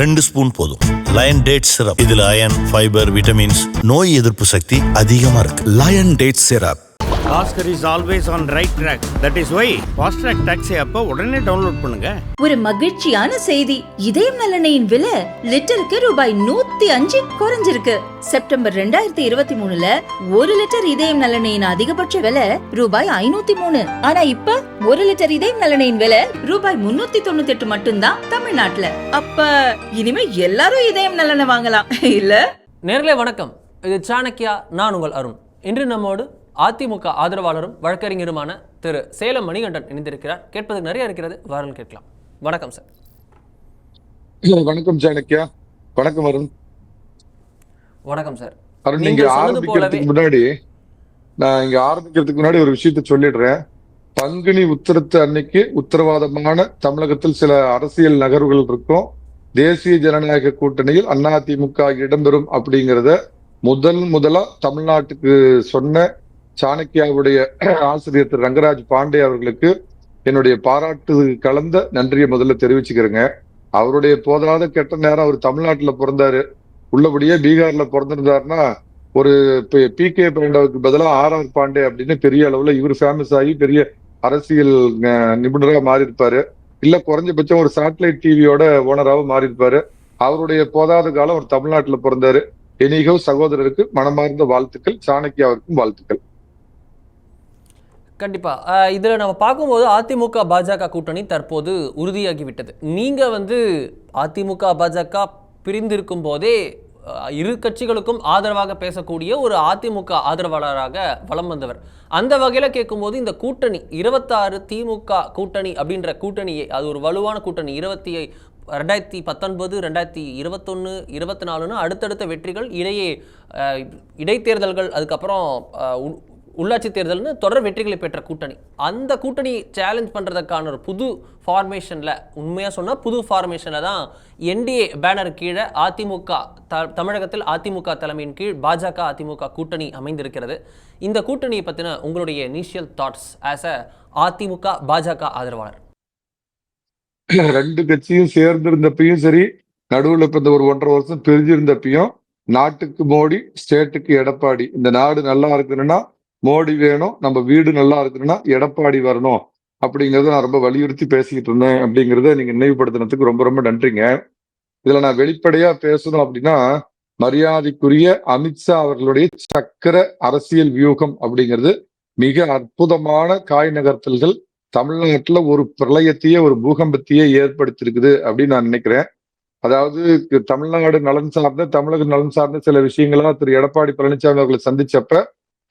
ரெண்டு ஸ்பூன் போதும். Line date syrup இதுல அயன் ஃபைபர் விட்டமின்ஸ் நோய் எதிர்ப்பு சக்தி அதிகமா இருக்கு. Lion date syrup Oscar is always on right track. That is why Fast Track Taxi அப்போ உடனே டவுன்லோட் பண்ணுங்க. ஒரு மகிழ்ச்சியான செய்தி. இதயம் நலனையின் விலை லிட்டருக்கு ரூபாய் நூத்தி அஞ்சு குறைஞ்சிருக்கு. செப்டம்பர் ரெண்டாயிரத்தி இருபத்தி மூணுல ஒரு லிட்டர் இதயம் நலனையின் அதிகபட்ச விலை ரூபாய் ஐநூத்தி மூணு. ஆனா இப்ப ஒரு லிட்டர் இதயம் நலனையின் விலை ரூபாய் முன்னூத்தி தொண்ணூத்தி எட்டு மட்டும்தான் தமிழ்நாட்டுல. அப்ப இனிமே எல்லாரும் இதயம் நலனை வாங்கலாம். இல்ல? நேர்களே வணக்கம். இது சாணக்கியா நான் உங்கள் அருண். இன்று நம்மோடு அதிமுக ஆதரவாளரும் வழக்கறிஞருமான திரு சேலம் மணிகண்டன் இணைந்திருக்கிறார். கேட்பதற்கு நிறைய இருக்கிறது. வாருங்கள் கேட்கலாம். வணக்கம் சார். வணக்கம் சாணக்கியா வணக்கம் அருண். வணக்கம் சார். அருண் நீங்க ஆரம்பிக்கிறதுக்கு முன்னாடி நான் இங்க ஆரம்பிக்கிறதுக்கு முன்னாடி ஒரு விஷயத்த சொல்லிடுறேன். பங்குனி உத்திரத்து அன்னைக்கு உத்தரவாதமான தமிழகத்தில் சில அரசியல் நகர்வுகள் இருக்கும். தேசிய ஜனநாயக கூட்டணியில் அதிமுக இடம்பெறும் அப்படிங்கிறத முதல் முதலா தமிழ்நாட்டுக்கு சொன்ன சாணக்கியாவுடைய ஆசிரியர் திரு ரங்கராஜ் பாண்டே அவர்களுக்கு என்னுடைய பாராட்டு கலந்த நன்றியை முதல்ல தெரிவிச்சுக்கிறேங்க. அவருடைய போதாத கெட்ட நேரம் அவர் தமிழ்நாட்டில் பிறந்தாரு. உள்ளபடியே பீகார்ல பிறந்திருந்தாருன்னா ஒரு பி கே பாண்டவுக்கு பதிலாக ஆர் ஆர் பாண்டே அப்படின்னு பெரிய அளவில் இவர் ஃபேமஸ் ஆகி பெரிய அரசியல் நிபுணராக நிபுணரா மாறி இருப்பாரு இல்ல குறைஞ்சபட்சம் ஒரு சேட்டலைட் டிவியோட ஓனராகவும் மாறி இருப்பாரு அவருடைய போதாத காலம் அவர் தமிழ்நாட்டில் பிறந்தாரு. எனிகோ சகோதரருக்கு மனமார்ந்த வாழ்த்துக்கள் சாணக்கியாவிற்கும் வாழ்த்துக்கள். கண்டிப்பாக இதில் நம்ம பார்க்கும்போது அதிமுக பாஜக கூட்டணி தற்போது உறுதியாகிவிட்டது. நீங்கள் வந்து அதிமுக பாஜக பிரிந்திருக்கும் போதே இரு கட்சிகளுக்கும் ஆதரவாக பேசக்கூடிய ஒரு அதிமுக ஆதரவாளராக வலம் வந்தவர். அந்த வகையில் கேட்கும்போது இந்த கூட்டணி இருபத்தாறு திமுக கூட்டணி அப்படின்ற கூட்டணியை அது ஒரு வலுவான கூட்டணி இருபத்தி ரெண்டாயிரத்தி பத்தொன்பது ரெண்டாயிரத்தி இருபத்தொன்று இருபத்தி நாலுன்னு அடுத்தடுத்த வெற்றிகள் இடையே இடைத்தேர்தல்கள் அதுக்கப்புறம் உள்ளாட்சி தேர்தல்னு தொடர் வெற்றிகளை பெற்ற கூட்டணி. அந்த கூட்டணி சேலஞ்ச் பண்ணுறதுக்கான ஒரு புது ஃபார்மேஷனில் உண்மையாக சொன்னால் புது ஃபார்மேஷனில் தான் என்டிஏ பேனர் கீழே அதிமுக த தமிழகத்தில் அதிமுக தலைமையின் கீழ் பாஜக அதிமுக கூட்டணி அமைந்திருக்கிறது. இந்த கூட்டணியை பற்றின உங்களுடைய இனிஷியல் தாட்ஸ் ஆஸ் அ அதிமுக பாஜக ஆதரவாளர். ரெண்டு கட்சியும் சேர்ந்திருந்தப்பையும் சரி நடுவில் இப்போ இந்த ஒரு ஒன்றரை வருஷம் பிரிஞ்சிருந்தப்பையும் நாட்டுக்கு மோடி ஸ்டேட்டுக்கு எடப்பாடி இந்த நாடு நல்லா இருக்கணும்னா மோடி வேணும் நம்ம வீடு நல்லா இருக்கணும்னா எடப்பாடி வரணும் அப்படிங்கிறத நான் ரொம்ப வலியுறுத்தி பேசிக்கிட்டு இருந்தேன் அப்படிங்கிறத நீங்க நினைவுபடுத்தினதுக்கு ரொம்ப ரொம்ப நன்றிங்க. இதுல நான் வெளிப்படையா பேசணும் அப்படின்னா மரியாதைக்குரிய அமித்ஷா அவர்களுடைய சக்கர அரசியல் வியூகம் அப்படிங்கிறது மிக அற்புதமான காய் நகர்த்தல்கள் தமிழ்நாட்டுல ஒரு பிரளயத்தையே ஒரு பூகம்பத்தையே ஏற்படுத்தியிருக்குது அப்படின்னு நான் நினைக்கிறேன். அதாவது தமிழ்நாடு நலன் சார்ந்த தமிழக நலன் சார்ந்த சில விஷயங்களா திரு எடப்பாடி பழனிசாமி அவர்களை சந்திச்சப்ப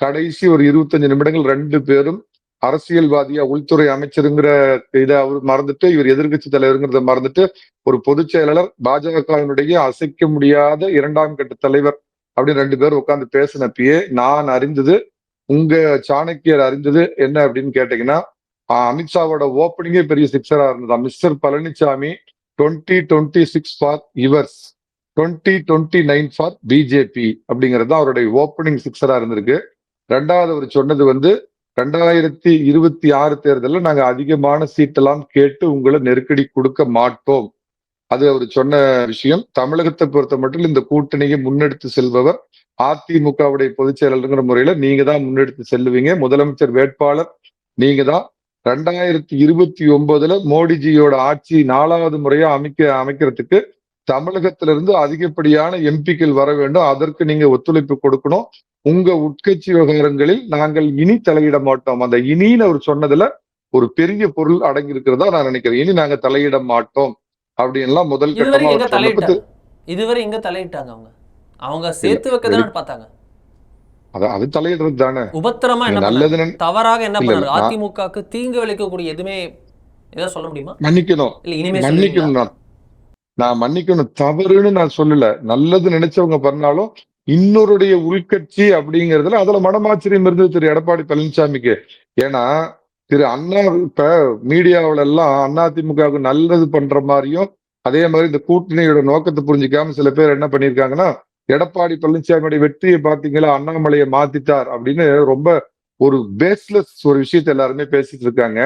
கடைசி ஒரு இருபத்தஞ்சு நிமிடங்கள் ரெண்டு பேரும் அரசியல்வாதியா உள்துறை அமைச்சருங்கிற இதை அவர் மறந்துட்டு இவர் எதிர்க்கட்சி தலைவருங்கிறத மறந்துட்டு ஒரு பொதுச் செயலாளர் பாஜகவினுடைய அசைக்க முடியாத இரண்டாம் கட்ட தலைவர் அப்படின்னு ரெண்டு பேரும் உட்கார்ந்து பேசினப்பயே நான் அறிந்தது உங்க சாணக்கியர் அறிந்தது என்ன அப்படின்னு கேட்டீங்கன்னா அமித்ஷாவோட ஓப்பனிங்கே பெரிய சிக்ஸரா இருந்தது? Mister Palaniswami twenty twenty six for yours twenty twenty nine for BJP அப்படிங்கிறது தான் அவருடைய ஓப்பனிங் சிக்ஸரா இருந்திருக்கு. ரெண்டாவது அவர் சொன்னது வந்து ரெண்டாயிரத்தி இருபத்தி ஆறு தேர்தலில் நாங்கள் அதிகமான சீட்டெல்லாம் கேட்டு உங்களை நெருக்கடி கொடுக்க மாட்டோம். அது அவர் சொன்ன விஷயம். தமிழகத்தை பொறுத்த மட்டும் இந்த கூட்டணியை முன்னெடுத்து செல்பவர் அதிமுகவுடைய பொதுச் செயலாளருங்கிற முறையில நீங்க தான் முன்னெடுத்து செல்லுவீங்க. முதலமைச்சர் வேட்பாளர் நீங்க தான். ரெண்டாயிரத்தி இருபத்தி ஒன்பதுல மோடிஜியோட ஆட்சி நாலாவது முறையா அமைக்க அமைக்கிறதுக்கு தமிழகத்திலிருந்து அதிகப்படியான எம்பிக்கள் வர வேண்டும். அதற்கு நீங்க ஒத்துழைப்பு கொடுக்கணும். உங்க உட்கட்சி விவகாரங்களில் நாங்கள் இனி தலையிட மாட்டோம். அந்த இனின்னு அவர் சொன்னதுல ஒரு பெரிய பொருள் அடங்கி இருக்கிறதா நான் நினைக்கிறேன். இனி நாங்க தலையிட மாட்டோம். அப்படின்லாம் முதல் இதுவரை கட்டமா இதுவரை எங்க தலையிட்டாங்க அவங்க. அவங்க சேர்த்து வைக்க பார்த்தாங்க. அது அது தலையிடுறது தானே? உபத்திரமா நல்லது தவறாக என்ன பண்ணாரு? அதிமுகவுக்கு தீங்கு விளைக்கக்கூடிய எதுவுமே ஏதாவது சொல்ல முடியுமா? மன்னிக்கணும். மன்னிக்கணும்? நான் மன்னிக்கணும். தவறுன்னு நான் சொல்லல. நல்லது நினைச்சவங்க பண்ணாலும் இன்னொருடைய உள்கட்சி அப்படிங்கிறதுல அதுல மனமாச்சரியம் இருந்தது திரு எடப்பாடி பழனிசாமிக்கு. ஏன்னா திரு அண்ணா இப்ப மீடியாவில எல்லாம் அதிமுகவுக்கு நல்லது பண்ற மாதிரியும் அதே மாதிரி இந்த கூட்டணியோட நோக்கத்தை புரிஞ்சுக்காம சில பேர் என்ன பண்ணியிருக்காங்கன்னா எடப்பாடி பழனிசாமியோட வெற்றியை பாத்தீங்களா அண்ணாமலையை மாத்திட்டார் அப்படின்னு ரொம்ப ஒரு பேஸ்லெஸ் ஒரு விஷயத்த எல்லாருமே பேசிட்டு இருக்காங்க.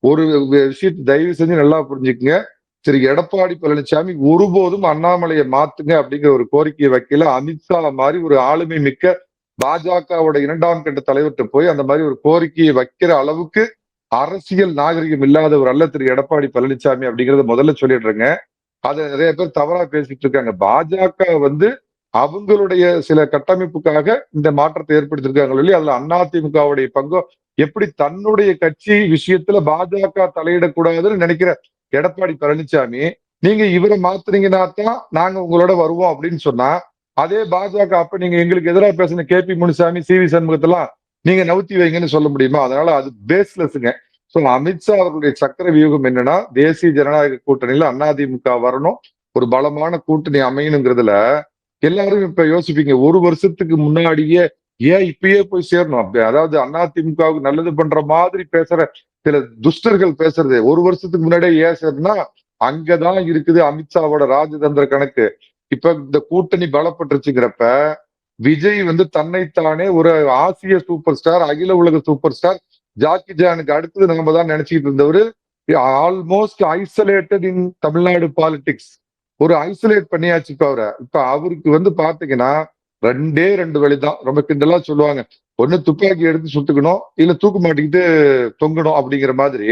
ஒரு விஷயத்தை தயவு செஞ்சு நல்லா புரிஞ்சுக்குங்க. திரு எடப்பாடி பழனிசாமி ஒருபோதும் அண்ணாமலையை மாத்துங்க அப்படிங்கிற ஒரு கோரிக்கையை வைக்கல. அமித்ஷா மாதிரி ஒரு ஆளுமை மிக்க பாஜகவோட இரண்டாம் கட்ட தலைவர்கிட்ட போய் அந்த மாதிரி ஒரு கோரிக்கையை வைக்கிற அளவுக்கு அரசியல் நாகரிகம் இல்லாதவர் அல்ல திரு எடப்பாடி பழனிசாமி அப்படிங்கறத முதல்ல சொல்லிடுறேங்க. அதை நிறைய பேர் தவறா பேசிட்டு இருக்காங்க. பாஜக வந்து அவங்களுடைய சில கட்டமைப்புக்காக இந்த மாற்றத்தை ஏற்படுத்திருக்காங்க இல்லையா அதுல அதிமுகவுடைய பங்கும் எப்படி தன்னுடைய கட்சி விஷயத்துல பாஜக தலையிடக்கூடாதுன்னு நினைக்கிற எடப்பாடி பழனிசாமி நீங்க இவரை மாத்துறீங்கன்னா தான் நாங்க உங்களோட வருவோம் அப்படின்னு சொன்னா அதே பாஜக அப்ப நீங்க எங்களுக்கு எதிராக பேசின K P Munusamy C V சண்முகத்தெல்லாம் நீங்க நவுத்தி வைங்கன்னு சொல்ல முடியுமா? அதனால அது பேஸ்லெஸ்ங்க ஸோ அமித்ஷா அவர்களுடைய சக்கர வியூகம் என்னன்னா தேசிய ஜனநாயக கூட்டணியில அதிமுக வரணும். ஒரு பலமான கூட்டணி அமையணுங்கிறதுல எல்லாரும் இப்ப யோசிப்பீங்க. ஒரு வருஷத்துக்கு முன்னாடியே ஏன் இப்பயே போய் சேரணும்? அப்படி அதாவது அதிமுகவுக்கு நல்லது பண்ற மாதிரி பேசுற சில துஷ்டர்கள் பேசுறது. ஒரு வருஷத்துக்கு முன்னாடியே ஏன் அங்கதான் இருக்குது அமித்ஷாவோட ராஜதந்திர கணக்கு. இப்ப இந்த கூட்டணி பலப்பட்டுருச்சுங்கிறப்ப விஜய் வந்து தன்னைத்தானே ஒரு ஆசிய சூப்பர் ஸ்டார் அகில உலக சூப்பர் ஸ்டார் ஜாக்கி ஜானுக்கு அடுத்தது நம்ம தான் நினைச்சிட்டு இருந்தவர் almost isolated in Tamil Nadu politics ஒரு ஐசோலேட் பண்ணியாச்சு இப்ப அவரை. இப்ப அவருக்கு வந்து பாத்தீங்கன்னா ரெண்டே ரெண்டு வழிதான். ரொம்ப கிண்டலா சொல்லுவாங்க. ஒன்னு துப்பாக்கி எடுத்து சுட்டுக்கணும் இல்ல தூக்கு மாட்டிக்கிட்டு தொங்கணும் அப்படிங்கிற மாதிரி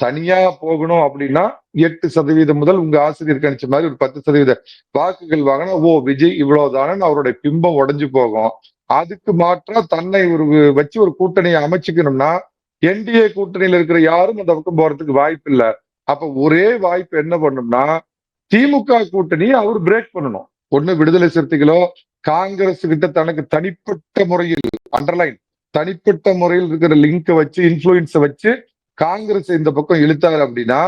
தனியா போகணும் அப்படின்னா எட்டு சதவீதம் முதல் உங்க ஆசிரியர் கணிச்ச மாதிரி ஒரு பத்து சதவீத வாக்குகள் வாங்கினா ஓ விஜய் இவ்வளவுதானு அவருடைய பிம்பம் உடஞ்சு போகும். அதுக்கு மாற்றா தன்னை ஒரு வச்சு ஒரு கூட்டணியை அமைச்சுக்கணும்னா என்டிஏ கூட்டணியில இருக்கிற யாரும் அந்த பக்கம் போறதுக்கு வாய்ப்பு இல்லை. அப்ப ஒரே வாய்ப்பு என்ன பண்ணும்னா திமுக கூட்டணியை அவர் பிரேக் பண்ணணும். ஒண்ணு விடுதலை சிறுத்தைகளோ காங்கிரஸ் கிட்ட தனக்கு தனிப்பட்ட முறையில் அண்டர்லைன் தனிப்பட்ட முறையில் இருக்கிற லிங்கை வச்சு இன்ஃபுளுன்ஸை வச்சு காங்கிரஸ் இந்த பக்கம் இழுத்தாரு அப்படின்னா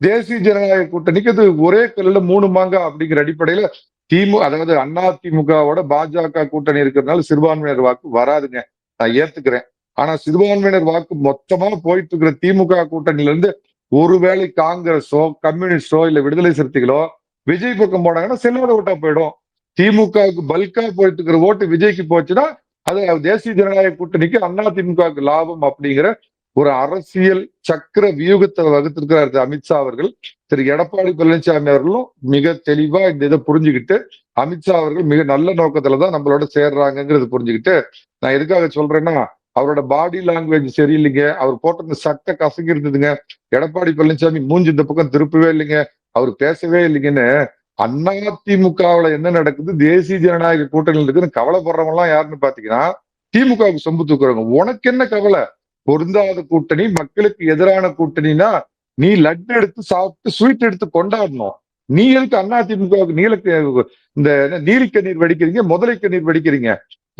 தேசிய ஜனநாயக கூட்டணிக்கு அது ஒரே கல்லுல மூணு மாங்க அப்படிங்கிற அடிப்படையில திமு அதாவது அண்ணா திமுகவோட பாஜக கூட்டணி இருக்கிறதுனால சிறுபான்மையினர் வாக்கு வராதுங்க. நான் ஏத்துக்கிறேன். ஆனா சிறுபான்மையினர் வாக்கு மொத்தமா போயிட்டு இருக்கிற திமுக கூட்டணியில இருந்து ஒருவேளை காங்கிரஸோ கம்யூனிஸ்டோ இல்ல விடுதலை சிறுத்தைகளோ விஜய் பக்கம் போனாங்கன்னா செல்லாத ஓட்டா போயிடும். திமுகவுக்கு பல்கா போயிட்டு இருக்கிற ஓட்டு விஜய்க்கு போச்சுன்னா அது தேசிய ஜனநாயக கூட்டணிக்கு அண்ணா திமுகவுக்கு லாபம் அப்படிங்கிற ஒரு அரசியல் சக்கர வியூகத்தை வகுத்திருக்கிறார் அமித்ஷா அவர்கள். திரு எடப்பாடி பழனிசாமி அவர்களும் மிக தெளிவா இந்த இதை புரிஞ்சுக்கிட்டு அமித்ஷா அவர்கள் மிக நல்ல நோக்கத்துலதான் நம்மளோட சேர்றாங்கிறது புரிஞ்சுக்கிட்டு நான் எதுக்காக சொல்றேன்னா அவரோட பாடி லாங்குவேஜ் சரியில்லைங்க. அவர் போட்டிருந்த சட்டை கசங்கி இருந்ததுங்க. எடப்பாடி பழனிசாமி மூஞ்சி இந்த பக்கம் திருப்பவே இல்லைங்க. அவர் பேசவே இல்லைங்கன்னு அதிமுகவுல என்ன நடக்குது? தேசிய ஜனநாயக கூட்டணியில் இருக்குன்னு கவலைப்படுறவங்க எல்லாம் யாருன்னு பாத்தீங்கன்னா திமுகவுக்கு சொம்பு தூக்குறவங்க. உனக்கு என்ன கவலை? பொருந்தாத கூட்டணி மக்களுக்கு எதிரான கூட்டணினா நீ லட்டு எடுத்து சாப்பிட்டு ஸ்வீட் எடுத்து கொண்டாடணும். நீ எதுக்கு அண்ணா திமுகவுக்கு நீல இந்த நீலிக்கண்ணீர் வடிக்கிறீங்க முதலை கண்ணீர் வடிக்கிறீங்க?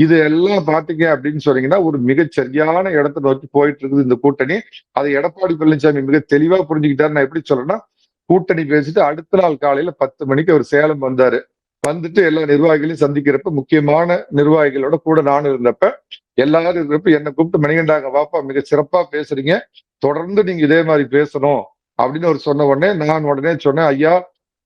இது எல்லாம் பாத்தீங்க அப்படின்னு சொன்னீங்கன்னா ஒரு மிகச்சரியான இடத்தை நோக்கி போயிட்டு இருக்குது இந்த கூட்டணி. அதை எடப்பாடி பழனிசாமி மிக தெளிவா புரிஞ்சுக்கிட்டாரு. நான் எப்படி சொல்றேன்னா கூட்டணி பேசிட்டு அடுத்த நாள் காலையில பத்து மணிக்கு அவர் சேலம் வந்தாரு. வந்துட்டு எல்லா நிர்வாகிகளையும் சந்திக்கிறப்ப முக்கியமான நிர்வாகிகளோட கூட நான் இருந்தப்ப எல்லாரும் இருக்கிறப்ப என்னை கூப்பிட்டு மணிகண்டாங்க வாப்பா மிக சிறப்பா பேசுறீங்க. தொடர்ந்து நீங்க இதே மாதிரி பேசணும். அப்படின்னு அவர் சொன்ன உடனே நான் உடனே சொன்னேன் ஐயா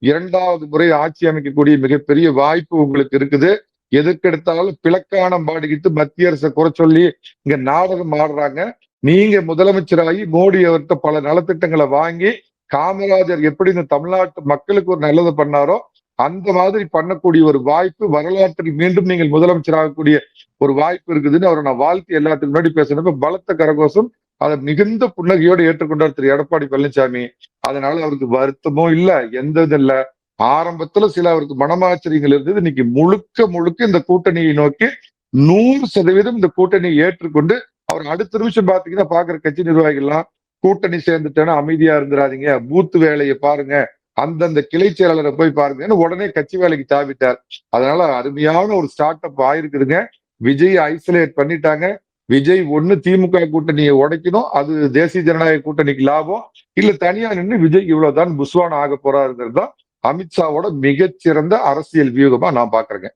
இரண்டாவது முறை ஆட்சி அமைக்கக்கூடிய மிகப்பெரிய வாய்ப்பு உங்களுக்கு இருக்குது. எதுக்கெடுத்தாலும் பிளக்கானம் பாடிக்கிட்டு மத்திய அரசை குறை சொல்லி இங்க நாடகம் ஆடுறாங்க. நீங்க முதலமைச்சராகி மோடி அவர்கிட்ட பல நலத்திட்டங்களை வாங்கி காமராஜர் எப்படி இந்த தமிழ்நாட்டு மக்களுக்கு ஒரு நல்லது பண்ணாரோ அந்த மாதிரி பண்ணக்கூடிய ஒரு வாய்ப்பு வரலாற்றில் மீண்டும் நீங்கள் முதலமைச்சராகக்கூடிய ஒரு வாய்ப்பு இருக்குதுன்னு அவரை நான் வாழ்த்து எல்லாத்துக்கு முன்னாடி பேசினப்ப பலத்த கரகோஷம் அதை மிகுந்த புன்னகையோடு ஏற்றுக்கொண்டார் திரு எடப்பாடி பழனிசாமி. அதனால அவருக்கு வருத்தமும் இல்லை எந்த இது இல்ல. ஆரம்பத்துல சில அவருக்கு மனமாச்சரியங்கள் இருந்தது. இன்னைக்கு முழுக்க முழுக்க இந்த கூட்டணியை நோக்கி நூறு சதவீதம் இந்த கூட்டணியை ஏற்றுக்கொண்டு அவர் அடுத்த நிமிஷம் பாத்தீங்கன்னா பாக்குற கட்சி நிர்வாகிகள்லாம் கூட்டணி சேர்ந்துட்டேன்னா அமைதியா இருந்துடாதீங்க பூத்து வேலையை பாருங்க. அந்தந்த கிளை செயலாளரை போய் பாருங்கன்னு உடனே கட்சி வேலைக்கு தாவிட்டார் அதனால அருமையான ஒரு ஸ்டார்ட் அப் ஆயிருக்குதுங்க. விஜய் ஐசோலேட் பண்ணிட்டாங்க. விஜய் ஒண்ணு திமுக கூட்டணியை உடைக்கணும். அது தேசிய ஜனநாயக கூட்டணிக்கு லாபம். இல்ல தனியா நின்று விஜய் இவ்வளவுதான் புஸ்வான் ஆக போறாருங்கிறது தான் அமித்ஷாவோட மிகச்சிறந்த அரசியல் வியூகமா நான் பாக்குறேங்க.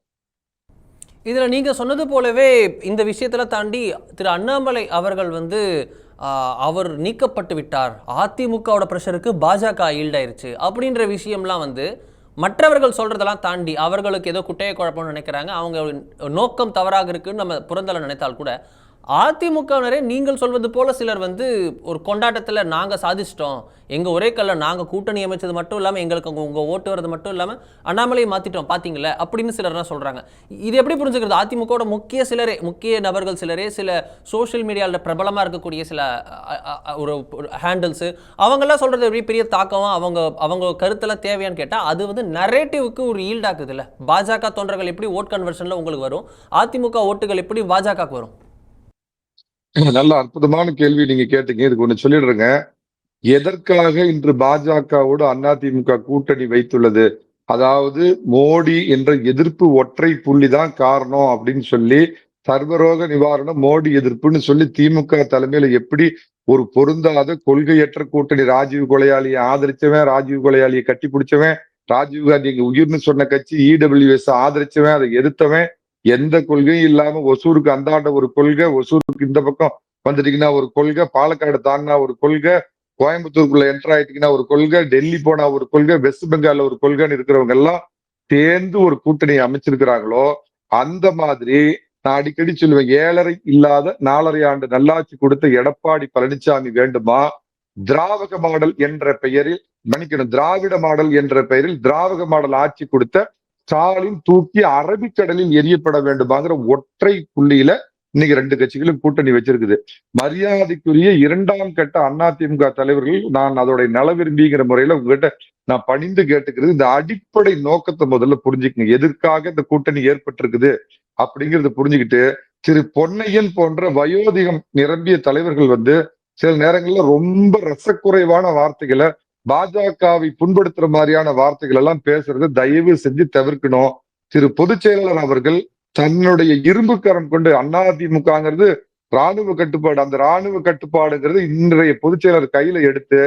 இதுல நீங்க சொன்னது போலவே இந்த விஷயத்துல தாண்டி திரு அண்ணாமலை அவர்கள் வந்து அவர் நீக்கப்பட்டு விட்டார். அதிமுகவோட ப்ரெஷருக்கு பாஜக ஈல்டாயிருச்சு. அப்படின்ற விஷயம்லாம் வந்து மற்றவர்கள் சொல்றதெல்லாம் தாண்டி அவர்களுக்கு ஏதோ குட்டையை குழப்பம்னு நினைக்கிறாங்க. அவங்க நோக்கம் தவறாக இருக்குன்னு நம்ம புறந்தலை நினைத்தால் கூட அதிமுகவினரே நீங்கள் சொல்வது போல சிலர் வந்து ஒரு கொண்டாட்டத்தில் நாங்கள் சாதிச்சிட்டோம். எங்கள் ஒரே கல்ல நாங்கள் கூட்டணி அமைச்சது மட்டும் இல்லாமல் எங்களுக்கு உங்கள் ஓட்டு வரது மட்டும் இல்லாமல் அண்ணாமலையை மாற்றிட்டோம் பார்த்தீங்களே அப்படின்னு சிலர்லாம் சொல்கிறாங்க இது எப்படி புரிஞ்சுக்கிறது? அதிமுகவோட முக்கிய சிலரே முக்கிய நபர்கள் சிலரே சில சோஷியல் மீடியாவில் பிரபலமாக இருக்கக்கூடிய சில ஒரு ஹேண்டில்ஸு அவங்கெல்லாம் சொல்கிறது எப்படி? பெரிய தாக்கம் அவங்க அவங்க கருத்தெல்லாம் தேவையான்னு கேட்டால் அது வந்து நரேட்டிவுக்கு ஒரு ஈல்டாக்குது இல்லை பாஜக தொண்டர்கள் எப்படி ஓட் கன்வர்ஷனில் உங்களுக்கு வரும்? அதிமுக ஓட்டுகள் எப்படி பாஜகவுக்கு வரும்? நல்ல அற்புதமான கேள்வி நீங்க கேட்டீங்க. இதுக்கு ஒண்ணு சொல்லிடுறேங்க. எதற்காக இன்று பாஜகவோடு அதிமுக கூட்டணி வைத்துள்ளது? அதாவது மோடி என்ற எதிர்ப்பு ஒற்றை புள்ளி தான் காரணம் அப்படின்னு சொல்லி சர்வரோக நிவாரணம் மோடி எதிர்ப்புன்னு சொல்லி திமுக தலைமையில எப்படி ஒரு பொருந்தாத கொள்கையற்ற கூட்டணி ராஜீவ் கொலையாளியை ஆதரிச்சவன் ராஜீவ் கொலையாளியை கட்டி பிடிச்சவன் ராஜீவ் காந்தி உயிர்னு சொன்ன கட்சி இடபிள்யூஎஸ் ஆதரிச்சவன் அதை எதிர்த்தவன் எந்த கொள்கையும் இல்லாம ஒசூருக்கு அந்தாண்ட ஒரு கொள்கை ஒசூருக்கு இந்த பக்கம் வந்துட்டீங்கன்னா ஒரு கொள்கை பாலக்காடு தாண்டினா ஒரு கொள்கை கோயம்புத்தூருக்குள்ள என்டர் ஆயிட்டீங்கன்னா ஒரு கொள்கை டெல்லி போனா ஒரு கொள்கை வெஸ்ட் பெங்கால்ல ஒரு கொள்கைன்னு இருக்கிறவங்க எல்லாம் சேர்ந்து ஒரு கூட்டணி அமைச்சிருக்கிறாங்களோ அந்த மாதிரி நான் அடிக்கடி சொல்லுவேன் ஏழரை இல்லாத நாலரை ஆண்டு நல்லாட்சி கொடுத்த எடப்பாடி பழனிசாமி வேண்டுமா? திராவக மாடல் என்ற பெயரில் மன்னிக்கணும் திராவிட மாடல் என்ற பெயரில் திராவக மாடல் ஆட்சி கொடுத்த ஸ்டாலின் தூக்கி அரபிக்கடலில் எரியப்பட வேண்டுமாங்கிற ஒற்றை புள்ளியில இன்னைக்கு ரெண்டு கட்சிகளும் கூட்டணி வச்சிருக்குது. மரியாதைக்குரிய இரண்டாம் கட்ட அதிமுக தலைவர்கள் நான் அதோட நல விரும்பிங்கிற முறையில உங்ககிட்ட நான் பணிந்து கேட்டுக்கிறது இந்த அடிப்படை நோக்கத்தை முதல்ல புரிஞ்சுக்கணும். எதற்காக இந்த கூட்டணி ஏற்பட்டிருக்குது அப்படிங்கறத புரிஞ்சுக்கிட்டு திரு பொன்னையன் போன்ற வயோதிகம் நிரம்பிய தலைவர்கள் வந்து சில நேரங்கள்ல ரொம்ப ரசக்குறைவான வார்த்தைகளை பாஜகவை புண்படுத்துற மாதிரியான வார்த்தைகள் எல்லாம் பேசுறது தயவு செஞ்சு தவிர்க்கணும். திரு பொதுச் செயலாளர் அவர்கள் தன்னுடைய இரும்புக்கரம் கொண்டு அதிமுகங்கிறது ராணுவ கட்டுப்பாடு. அந்த ராணுவ கட்டுப்பாடுங்கிறது இன்றைய பொதுச் செயலாளர் கையில எடுத்து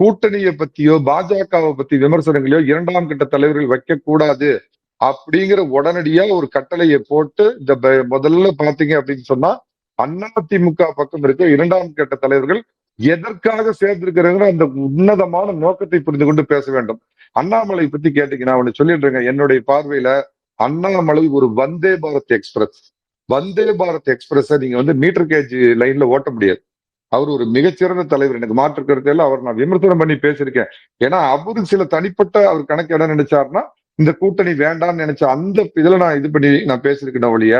கூட்டணியை பத்தியோ பாஜகவை பத்தி விமர்சனங்களையோ இரண்டாம் கட்ட தலைவர்கள் வைக்க கூடாது அப்படிங்கிற உடனடியா ஒரு கட்டளையை போட்டு இந்த முதல்ல பாத்தீங்க அப்படின்னு சொன்னா அதிமுக பக்கம் இருக்க இரண்டாம் கட்ட தலைவர்கள் எதற்காக சேர்ந்திருக்கிறாங்க அந்த உன்னதமான நோக்கத்தை புரிந்து கொண்டு பேச வேண்டும். அண்ணாமலை பத்தி கேட்டீங்கன்னா ஒண்ணு சொல்லிடுறேங்க. என்னுடைய பார்வையில அண்ணாமலை ஒரு வந்தே பாரத் எக்ஸ்பிரஸ். வந்தே பாரத் எக்ஸ்பிரஸ நீங்க வந்து மீட்டர் கேஜ் லைன்ல ஓட்ட முடியாது. அவர் ஒரு மிகச்சிறந்த தலைவர். எனக்கு மாற்று கருத்தையில அவர் நான் விமர்சனம் பண்ணி பேசியிருக்கேன். ஏன்னா அவரு சில தனிப்பட்ட அவர் கணக்கு என்ன நினைச்சாருன்னா இந்த கூட்டணி வேண்டாம்னு நினைச்ச அந்த இதுல நான் இது பண்ணி நான் பேசியிருக்கேன் ஒழிய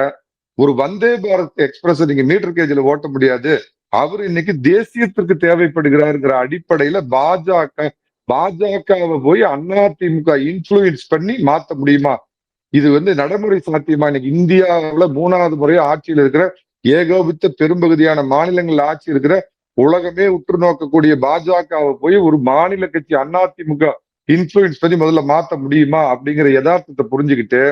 ஒரு வந்தே பாரத் எக்ஸ்பிரஸ் நீங்க மீட்டர் கேஜில ஓட்ட முடியாது. அவர் இன்னைக்கு தேசியத்திற்கு தேவைப்படுகிறாருங்கிற அடிப்படையில பாஜக பாஜகவை போய் அதிமுக இன்ஃபுளுயன்ஸ் பண்ணி மாத்த முடியுமா? இது வந்து நடைமுறை சாத்தியமா? இன்னைக்கு இந்தியாவுல மூணாவது முறையா ஆட்சியில் இருக்கிற ஏகோபித்த பெரும்பகுதியான மாநிலங்கள் ஆட்சி இருக்கிற உலகமே உற்று நோக்கக்கூடிய பாஜகவை போய் ஒரு மாநில கட்சி அதிமுக இன்ஃபுளுயன்ஸ் பண்ணி முதல்ல மாத்த முடியுமா? அப்படிங்கிற யதார்த்தத்தை புரிஞ்சுக்கிட்டு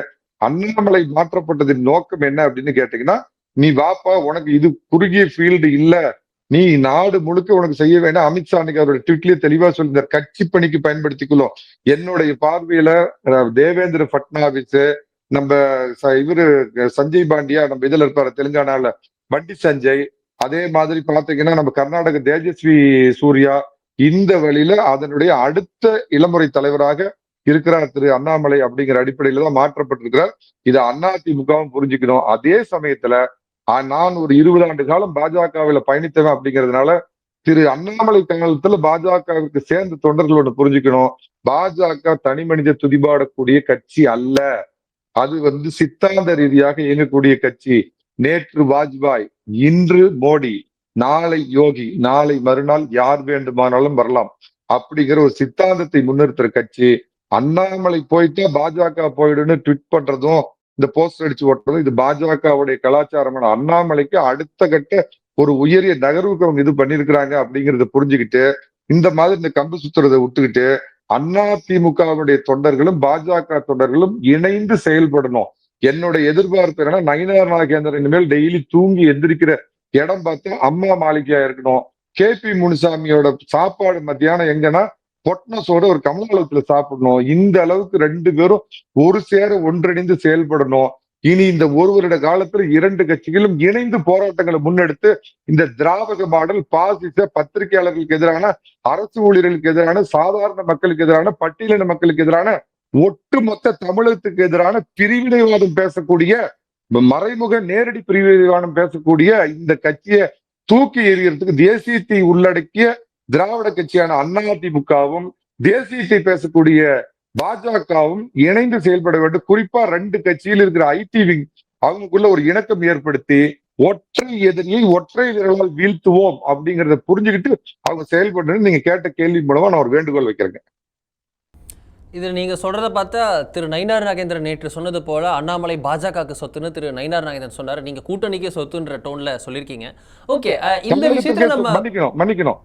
அண்ணாமலை மாற்றப்பட்டதின் நோக்கம் என்ன அப்படின்னு கேட்டீங்கன்னா நீ வாப்பா உனக்கு இது குறுகிய ஃபீல்டு இல்ல. நீ நாடு முழுக்க உனக்கு செய்ய வேண்டாம். அமித்ஷா அன்னைக்கு அவரோட ட்விட்லயே தெளிவா சொல்லியிருந்தார். கட்சி பணிக்கு பயன்படுத்திக்கொள்ளும். என்னுடைய பார்வையில தேவேந்திர பட்னாவிஸ் நம்ம ச- இவரு சஞ்சய் பாண்டியா நம்ம இதுல இருப்பாரு தெலுங்கானால. வண்டி சஞ்சய் அதே மாதிரி பாத்தீங்கன்னா நம்ம கர்நாடக தேஜஸ்வி சூர்யா இந்த வழியில அதனுடைய அடுத்த இளமுறை தலைவராக இருக்கிறார் திரு அண்ணாமலை அப்படிங்கிற அடிப்படையில தான் மாற்றப்பட்டிருக்கிறார். இதை அதிமுகவும் புரிஞ்சுக்கணும். அதே சமயத்துல நான் ஒரு இருபது ஆண்டு காலம் பாஜகவில் பயணித்தவன் அப்படிங்கிறதுனால திரு அண்ணாமலை காலத்துல பாஜகவுக்கு சேர்ந்த தொண்டர்களோட புரிஞ்சுக்கணும். பாஜக தனி மனித துதிபாடக்கூடிய கட்சி அல்ல. அது வந்து சித்தாந்த ரீதியாக இயங்கக்கூடிய கட்சி. நேற்று வாஜ்பாய் இன்று மோடி நாளை யோகி நாளை மறுநாள் யார் வேண்டுமானாலும் வரலாம். அப்படிங்கிற ஒரு சித்தாந்தத்தை முன்னிறுத்துற கட்சி. அண்ணாமலை போயிட்டு பாஜக போயிடுன்னு ட்விட் பண்றதும் இந்த போஸ்டர் அடிச்சு ஓட்டுறது இது பாஜகவுடைய கலாச்சாரமான அண்ணாமலைக்கு அடுத்த கட்ட ஒரு உயரிய நகர்வுக்கு அவங்க இது பண்ணிருக்கிறாங்க அப்படிங்கறத புரிஞ்சுக்கிட்டு இந்த மாதிரி இந்த கம்பு சுத்துறதை விட்டுக்கிட்டு அண்ணா திமுகவுடைய தொண்டர்களும் பாஜக தொண்டர்களும் இணைந்து செயல்படணும். என்னுடைய எதிர்பார்ப்பு என்னன்னா நயினார் நாகேந்திரன் இனிமேல் டெய்லி தூங்கி எந்திரிக்கிற இடம் பார்த்து அம்மா மாளிகையா இருக்கணும். கே பி முனுசாமியோட சாப்பாடு மத்தியானம் எங்கன்னா ஹொட்னஸோட ஒரு கமலாலயத்துல சாப்பிடணும். இந்த அளவுக்கு ரெண்டு பேரும் ஒரு சேர ஒன்றிணைந்து செயல்படணும். இனி இந்த ஒரு வருட காலத்துல இரண்டு கட்சிகளும் இணைந்து போராட்டங்களை முன்னெடுத்து இந்த திராவக மாடல் பாசிச பத்திரிகையாளர்களுக்கு எதிரான அரசு ஊழியர்களுக்கு எதிரான சாதாரண மக்களுக்கு எதிரான பட்டியலின மக்களுக்கு எதிரான ஒட்டுமொத்த தமிழகத்துக்கு எதிரான பிரிவினைவாதம் பேசக்கூடிய மறைமுக நேரடி பிரிவினைவாதம் பேசக்கூடிய இந்த கட்சியை தூக்கி எறிகிறதுக்கு தேசியத்தை உள்ளடக்கிய திராவிட கட்சியான அதிமுகவும் தேசியத்தை பேசக்கூடிய பாஜகவும் இணைந்து செயல்பட வேண்டும். குறிப்பா ரெண்டு கட்சியில் இருக்கிற ஐடி விங் அவங்களுக்குள்ள ஒரு இணக்கம் ஏற்படுத்தி ஒற்றை எதிரியை ஒற்றை விரலால் வீழ்த்துவோம் அப்படிங்கறத புரிஞ்சுக்கிட்டு அவங்க செயல்படுறது நீங்க கேட்ட கேள்வி மூலமா நான் ஒரு வேண்டுகோள் வைக்கிறேங்க. இது நீங்க சொல்றத பார்த்தா திரு நயினார் நாகேந்திரன் நேற்று சொன்னது போல அண்ணாமலை பாஜகவுக்கு சொத்துன்னு திரு நயினார் நாகேந்திரன் சொன்னாரு. நீங்க கூட்டணிக்கே சொத்துன்ற டோன்ல சொல்லியிருக்கீங்க. ஓகே இந்த விஷயத்துல நம்ம மன்னிக்கணும் மன்னிக்கணும்.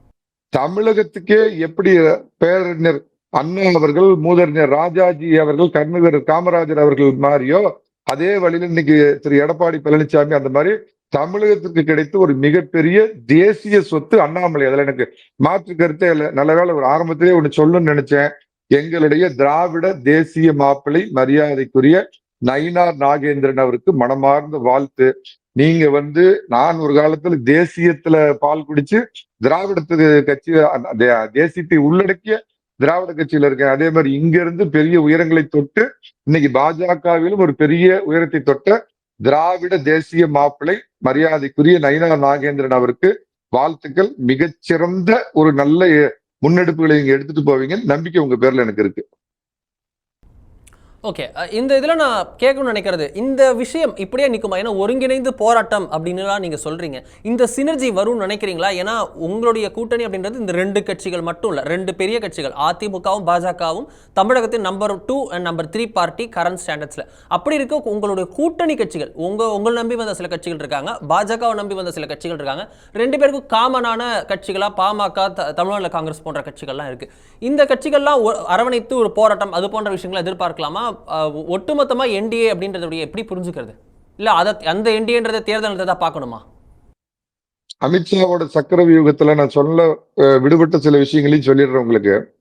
தமிழகத்துக்கே எப்படி பேரறிஞர் அண்ணன் அவர்கள் மூதறிஞர் ராஜாஜி அவர்கள் கர்மவீரர் காமராஜர் அவர்கள் மாறியோ அதே வழியில் இன்னைக்கு திரு எடப்பாடி பழனிசாமி அந்த மாதிரி தமிழகத்திற்கு கிடைத்த ஒரு மிகப்பெரிய தேசிய சொத்து அண்ணாமலை. அதுல எனக்கு மாற்று கருத்தே இல்லை. நல்ல வேலை ஒரு ஆரம்பத்திலே ஒன்று சொல்லணும்னு நினைச்சேன். எங்களுடைய திராவிட தேசிய மாப்பிளை மரியாதைக்குரிய நயினார் நாகேந்திரன் அவருக்கு மனமார்ந்த வாழ்த்து. நீங்க வந்து நான் ஒரு காலத்துல தேசியத்துல பால் குடிச்சு திராவிடத்து கட்சி அந்த தேசியத்தை உள்ளடக்கிய திராவிட கட்சியில இருக்கேன். அதே மாதிரி இங்க இருந்து பெரிய உயரங்களை தொட்டு இன்னைக்கு பாஜகவிலும் ஒரு பெரிய உயரத்தை தொட்ட திராவிட தேசிய மாப்பிளை மரியாதைக்குரிய நயினார் நாகேந்திரன் அவருக்கு வாழ்த்துக்கள். மிகச்சிறந்த ஒரு நல்ல முன்னெடுப்புகளை இங்க எடுத்துட்டு போவீங்க நம்பிக்கை உங்க பேர்ல எனக்கு இருக்கு. ஓகே இந்த இதில் நான் கேட்கணும்னு நினைக்கிறது இந்த விஷயம் இப்படியே நிற்குமா ஏன்னா ஒருங்கிணைந்து போராட்டம் அப்படின்னுலாம் நீங்கள் சொல்கிறீங்க இந்த சினர்ஜி வரும்னு நினைக்கிறீங்களா? ஏன்னா உங்களுடைய கூட்டணி அப்படின்றது இந்த ரெண்டு கட்சிகள் மட்டும் இல்லை ரெண்டு பெரிய கட்சிகள் அதிமுகவும் பாஜகவும் தமிழகத்தின் number two and number three party current ஸ்டாண்டர்ட்ஸில் அப்படி இருக்க உங்களுடைய கூட்டணி கட்சிகள் உங்கள் உங்களை நம்பி வந்த சில கட்சிகள் இருக்காங்க பாஜகவை நம்பி வந்த சில கட்சிகள் இருக்காங்க ரெண்டு பேருக்கும் காமனான கட்சிகளாக பாமக த- தமிழ்நாடு காங்கிரஸ் போன்ற கட்சிகள்லாம் இருக்குது இந்த கட்சிகள்லாம் அரவணைத்து ஒரு போராட்டம் அது போன்ற விஷயங்களை எதிர்பார்க்கலாமா? ஒட்டுமொத்தமாக என்டிஏ அப்படின்றத எப்படி புரிஞ்சுக்கிறது? இல்ல அதை அந்த என்டிஏன்றத தேர்தல் தான் பார்க்கணுமா? அமித்ஷாவோட சக்கர வியூகத்துல நான் சொல்ல விடுபட்ட சில விஷயங்களையும் சொல்லிடுறேன் உங்களுக்கு.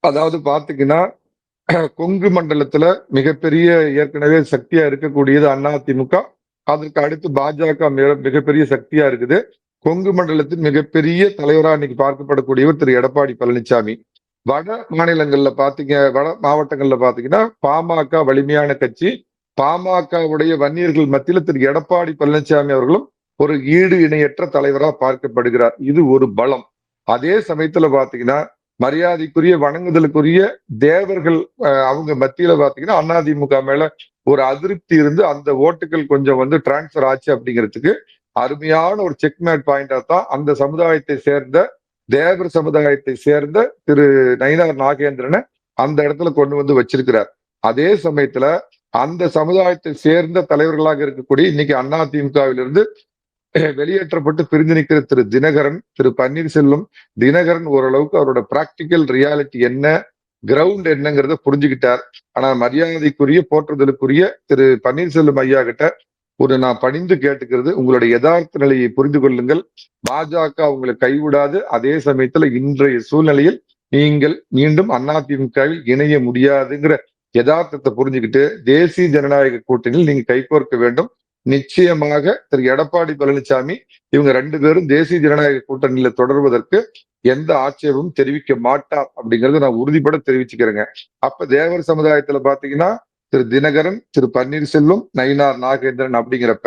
அதாவது பார்த்தீங்கன்னா கொங்கு மண்டலத்துல மிகப்பெரிய ஏற்கனவே சக்தியா இருக்கக்கூடியது அதிமுக அதற்கு அடுத்து பாஜக மிக- மிகப்பெரிய சக்தியா இருக்குது. கொங்கு மண்டலத்தின் மிகப்பெரிய தலைவரா இன்னைக்கு பார்க்கப்படக்கூடியவர் திரு. எடப்பாடி பழனிசாமி வட மாநிலங்கள்ல பாத்தீங்க வட மாவட்டங்கள்ல பாத்தீங்கன்னா பாமக வலிமையான கட்சி. பாமகவுடைய வன்னியர்கள் மத்தியில திரு எடப்பாடி பழனிசாமி அவர்களும் ஒரு ஈடு இணையற்ற தலைவராக பார்க்கப்படுகிறார். இது ஒரு பலம். அதே சமயத்துல பாத்தீங்கன்னா மரியாதைக்குரிய வணங்குதலுக்குரிய தேவர்கள் அவங்க மத்தியில பாத்தீங்கன்னா அதிமுக மேல ஒரு அதிருப்தி இருந்து அந்த ஓட்டுகள் கொஞ்சம் வந்து டிரான்ஸ்பர் ஆச்சு அப்படிங்கிறதுக்கு அருமையான ஒரு செக்மேட் பாயிண்டா தான் அந்த சமுதாயத்தை சேர்ந்த தேவர் சமுதாயத்தை சேர்ந்த திரு நயினார் நாகேந்திரனை அந்த இடத்துல கொண்டு வந்து வச்சிருக்கிறார். அதே சமயத்துல அந்த சமுதாயத்தை சேர்ந்த தலைவர்களாக இருக்கக்கூடிய இன்னைக்கு அண்ணா திமுகவிலிருந்து வெளியேற்றப்பட்டு பிரிந்து நிற்கிற திரு தினகரன் திரு பன்னீர்செல்வம் தினகரன் ஓரளவுக்கு அவரோட பிராக்டிக்கல் ரியாலிட்டி என்ன கிரவுண்ட் என்னங்கிறத புரிஞ்சுக்கிட்டார். ஆனா மரியாதைக்குரிய போற்றுதலுக்குரிய திரு பன்னீர்செல்வம் ஐயா கிட்ட ஒரு நான் பணிந்து கேட்டுக்கிறது உங்களுடைய யதார்த்த நிலையை புரிந்து கொள்ளுங்கள். பாஜக உங்களை கைவிடாது. அதே சமயத்துல இன்றைய சூழ்நிலையில் நீங்கள் மீண்டும் அதிமுகவில் இணைய முடியாதுங்கிற யதார்த்தத்தை புரிஞ்சுக்கிட்டு தேசிய ஜனநாயக கூட்டணியில் நீங்க கைகோர்க்க வேண்டும். நிச்சயமாக திரு. எடப்பாடி பழனிசாமி இவங்க ரெண்டு பேரும் தேசிய ஜனநாயக கூட்டணியில தொடர்வதற்கு எந்த ஆட்சேபமும் தெரிவிக்க மாட்டார் அப்படிங்கறத நான் உறுதிப்பட தெரிவிச்சுக்கிறேங்க. அப்ப தேவர் சமுதாயத்துல பாத்தீங்கன்னா திரு தினகரன் திரு பன்னீர்செல்வம் நயினார் நாகேந்திரன் அப்படிங்கிறப்ப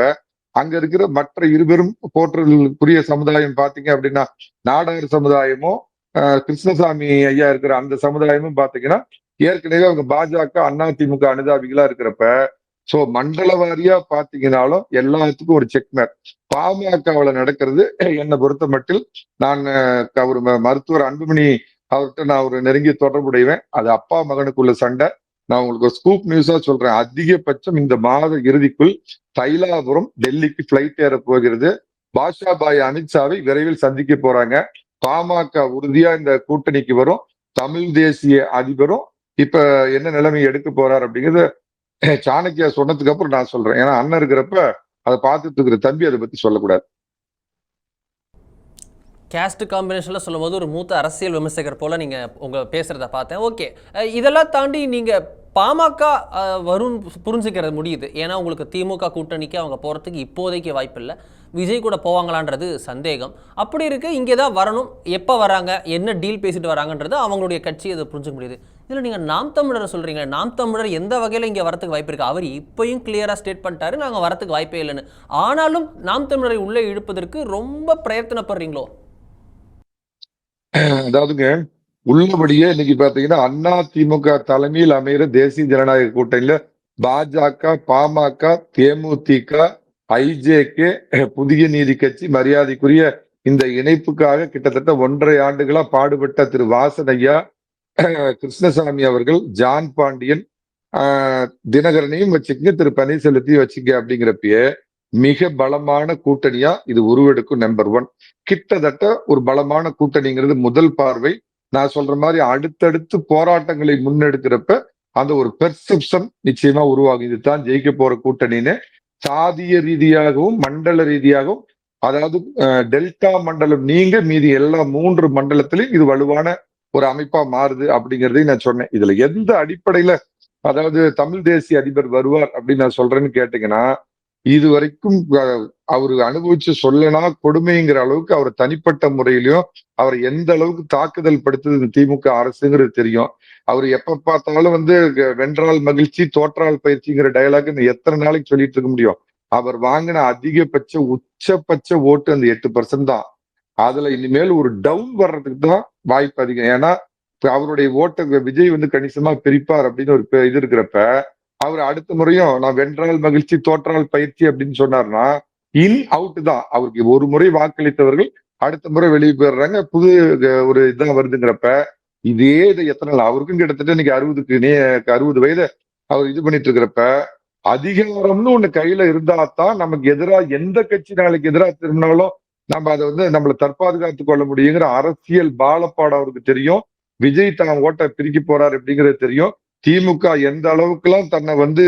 அங்க இருக்கிற மற்ற இருபெரும் போற்றலுக்குரிய சமுதாயம் பாத்தீங்க அப்படின்னா நாடார் சமுதாயமும் ஆஹ், கிருஷ்ணசாமி ஐயா இருக்கிற அந்த சமுதாயமும் பாத்தீங்கன்னா ஏற்கனவே அவங்க பாஜக அதிமுக அனுதாபிகளா இருக்கிறப்ப சோ மண்டல வாரியா பாத்தீங்கன்னாலும் எல்லாத்துக்கும் ஒரு செக்மேர் பாமகவுல நடக்கிறது என்னை பொறுத்த மட்டில் நான் அஹ், ஒரு மருத்துவர் அன்புமணி அவர்கிட்ட நான் ஒரு நெருங்கிய தொடர்புடையவன். அது அப்பா மகனுக்குள்ள சண்டை. நான் உங்களுக்கு ஒரு ஸ்கூப் நியூஸா சொல்றேன். அதிகபட்சம் இந்த மாத இறுதிக்குள் தைலாபுரம் டெல்லிக்கு பிளைட் ஏற போகிறது. பாஷா பாய் அமித்ஷாவை விரைவில் சந்திக்க போறாங்க. பாமக உறுதியா இந்த கூட்டணிக்கு வரும். தமிழ் தேசிய அதிபரும் இப்ப என்ன நிலைமை எடுக்க போறார் அப்படிங்கிறது சாணக்கியா சொன்னதுக்கு அப்புறம் நான் சொல்றேன். ஏன்னா அண்ணன் இருக்கிறப்ப அதை பார்த்துட்டு இருக்கிற தம்பி அதை பத்தி சொல்லக்கூடாது. கேஸ்ட் காம்பினேஷனில் சொல்லும்போது ஒரு மூத்த அரசியல் விமர்சகர் போல் நீங்கள் உங்கள் பேசுகிறத பார்த்தேன். ஓகே. இதெல்லாம் தாண்டி நீங்கள் பாமக வரும் புரிஞ்சுக்கிறது முடியுது. ஏன்னா உங்களுக்கு திமுக கூட்டணிக்கு அவங்க போகிறதுக்கு இப்போதைக்கு வாய்ப்பில்லை. விஜய் கூட போவாங்களான்றது சந்தேகம். அப்படி இருக்கு இங்கே தான் வரணும். எப்போ வராங்க? என்ன டீல் பேசிட்டு வராங்கன்றது அவங்களுடைய கட்சி அதை புரிஞ்சுக்க முடியுது. இதில் நீங்கள் நாம் தமிழரை சொல்கிறீங்க நாம் தமிழர் எந்த வகையில் இங்கே வரத்துக்கு வாய்ப்பு இருக்குது அவர் இப்போயும் கிளியராக ஸ்டேட் பண்ணிட்டாரு. நாங்கள் வரத்துக்கு வாய்ப்பே இல்லைன்னு. ஆனாலும் நாம் தமிழரை உள்ளே இழுப்பதற்கு ரொம்ப பிரயத்தனப்படுறீங்களோ? அதாவதுங்க உள்ளபடியே இன்னைக்கு பாத்தீங்கன்னா அண்ணா திமுக தலைமையில் அமைகிற தேசிய ஜனநாயக கூட்டணியில பாஜக பாமக தேமுதிக ஐஜேகே புதிய நீதி கட்சி மரியாதைக்குரிய இந்த இணைப்புக்காக கிட்டத்தட்ட ஒன்றரை ஆண்டுகளா பாடுபட்ட திரு வாசனையா கிருஷ்ணசாமி அவர்கள் ஜான் பாண்டியன் தினகரனையும் வச்சுக்கங்க திரு பன்னீர்செல்வத்தையும் வச்சுக்க அப்படிங்கிறப்பயே மிக பலமான கூட்டணியா இது உருவெடுக்கும் நம்பர் ஒன் கிட்டத்தட்ட ஒரு பலமான கூட்டணிங்கிறது முதல் பார்வை. நான் சொல்ற மாதிரி அடுத்தடுத்து போராட்டங்களை முன்னெடுக்கிறப்ப அந்த ஒரு பெர்செப்ஷன் நிச்சயமா உருவாகும். இதுதான் ஜெயிக்க போற கூட்டணின்னு சாதிய ரீதியாகவும் மண்டல ரீதியாகவும் அதாவது டெல்டா மண்டலம் நீங்க மீதி எல்லா மூன்று மண்டலத்திலையும் இது வலுவான ஒரு அமைப்பா மாறுது அப்படிங்கறதையும் நான் சொன்னேன். இதுல எந்த அடிப்படையில அதாவது தமிழ் தேசிய அதிபர் வருவார் அப்படின்னு நான் சொல்றேன்னு கேட்டீங்கன்னா இது வரைக்கும் அவர் அனுபவிச்சு சொல்லனா கொடுமைங்கிற அளவுக்கு அவர் தனிப்பட்ட முறையிலையும் அவர் எந்த அளவுக்கு தாக்குதல் படுத்துது திமுக அரசுங்கிறது தெரியும். அவர் எப்ப பார்த்தாலும் வந்து வென்றால் மகிழ்ச்சி தோற்றால் பயிற்சிங்கிற டயலாக் இந்த எத்தனை நாளைக்கு சொல்லிட்டு இருக்க முடியும்? அவர் வாங்கின அதிகபட்ச உச்சபட்ச ஓட்டு அந்த எட்டு பர்சன்ட் தான். அதுல இனிமேல் ஒரு டவுன் வர்றதுக்கு தான் வாய்ப்பு அதிகம். ஏன்னா அவருடைய ஓட்டை விஜய் வந்து கணிசமா பிரிப்பார் அப்படின்னு ஒரு இது இருக்கிறப்ப அவர் அடுத்த முறையும் நான் வென்றால் மகிழ்ச்சி தோற்றால் பயிற்சி அப்படின்னு சொன்னார்னா இன் அவுட் தான். அவருக்கு ஒரு முறை வாக்களித்தவர்கள் அடுத்த முறை வெளியே போயிடுறாங்க. புது ஒரு இதான் வருதுங்கிறப்ப இதே இது எத்தனை நாள் அவருக்கும் கிட்டத்தட்ட இன்னைக்கு அறுபதுக்கு நே அறுபது வயது அவர் இது பண்ணிட்டு இருக்கிறப்ப அதிகாரம்னு ஒண்ணு கையில இருந்தாதான் நமக்கு எதிரா எந்த கட்சி நாளைக்கு எதிராக திரும்பினாலும் நம்ம அதை வந்து நம்மளை தற்பாதுகாத்து கொள்ள முடியுங்கிற அரசியல் பாலப்பாடம் அவருக்கு தெரியும். விஜய் தான் ஓட்டை பிரிக்க போறாரு அப்படிங்கிறது தெரியும். திமுக எந்த அளவுக்குலாம் தன்னை வந்து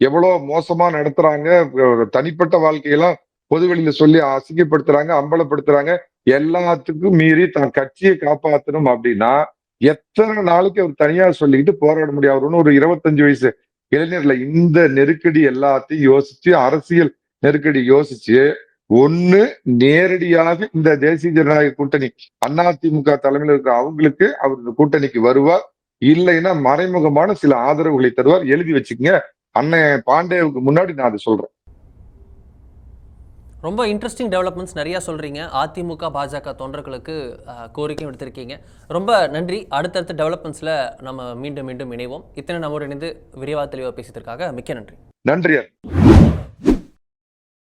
எவ்வளோ மோசமா நடத்துறாங்க தனிப்பட்ட வாழ்க்கையெல்லாம் பொதுவெளியில சொல்லி அசிங்கப்படுத்துறாங்க அம்பலப்படுத்துறாங்க எல்லாத்துக்கும் மீறி தன் கட்சியை காப்பாற்றணும் அப்படின்னா எத்தனை நாளைக்கு அவர் தனியா சொல்லிக்கிட்டு போராட முடியும்? அவர் ஒரு இருபத்தஞ்சு வயசு. இளைஞர்ல இந்த நெருக்கடி எல்லாத்தையும் யோசிச்சு அரசியல் நெருக்கடி யோசிச்சு ஒண்ணு நேரடியாக இந்த தேசிய ஜனநாயக கூட்டணி அதிமுக தலைமையில் இருக்கிற அவங்களுக்கு அவர் இந்த கூட்டணிக்கு வருவார். இல்லைன்னா மறைமுகமான சில ஆதரவுகளை தருவார். எழுதி வச்சுக்கங்க. அண்ணன் பாண்டேவுக்கு முன்னாடி நான் அதை சொல்றேன். ரொம்ப இன்ட்ரெஸ்டிங் டெவலப்மெண்ட்ஸ் நிறையா சொல்கிறீங்க அதிமுக பாஜக தொண்டர்களுக்கு கோரிக்கையும் எடுத்திருக்கீங்க ரொம்ப நன்றி. அடுத்தடுத்த டெவலப்மெண்ட்ஸில் நம்ம மீண்டும் மீண்டும் இணைவோம். இத்தனை நம்மோடு இணைந்து விரிவாக தெளிவாக பேசியதற்காக மிக்க நன்றி. நன்றி